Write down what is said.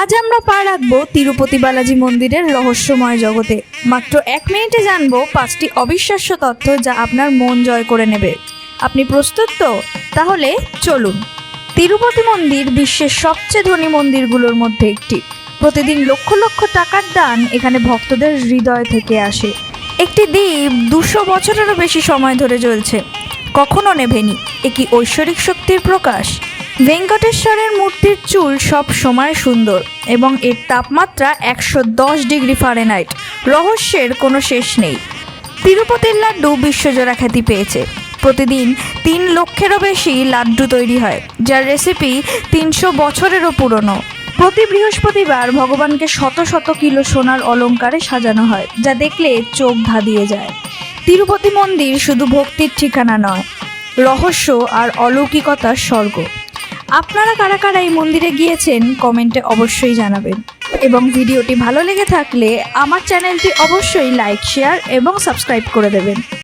আজ আমরা পা রাখব তিরুপতি বালাজি মন্দিরের রহস্যময় জগতে। মাত্র এক মিনিটে জানব পাঁচটি অবিশ্বাস্য তথ্য যা আপনার মন জয় করে নেবে। আপনি প্রস্তুত তো? তাহলে চলুন। তিরুপতি মন্দির বিশ্বের সবচেয়ে ধনী মন্দিরগুলোর মধ্যে একটি। প্রতিদিন লক্ষ লক্ষ টাকার দান এখানে ভক্তদের হৃদয় থেকে আসে। একটি দ্বীপ দুশো বছরেরও বেশি সময় ধরে চলছে কখনো নেভেনি। এ কি ঐশ্বরিক শক্তির প্রকাশ? ভেঙ্কটেশ্বরের মূর্তির চুল সব সময় সুন্দর এবং এর তাপমাত্রা একশো দশ ডিগ্রি ফারেনহাইট। রহস্যের কোনো শেষ নেই। তিরুপতির লাড্ডু বিশ্বজোড়া খ্যাতি পেয়েছে। প্রতিদিন তিন লক্ষেরও বেশি লাড্ডু তৈরি হয়, যার রেসিপি তিনশো বছরেরও পুরনো। প্রতি বৃহস্পতিবার ভগবানকে শত শত কিলো সোনার অলংকারে সাজানো হয়, যা দেখলে চোখ ধাঁধিয়ে যায়। তিরুপতি মন্দির শুধু ভক্তির ঠিকানা নয়, রহস্য আর অলৌকিকতার স্বর্গ। আপনারা কারা কারা এই মন্দিরে গিয়েছেন, কমেন্টে অবশ্যই জানাবেন। এবং ভিডিওটি ভালো লেগে থাকলে আমার চ্যানেলটি অবশ্যই লাইক, শেয়ার এবং সাবস্ক্রাইব করে দেবেন।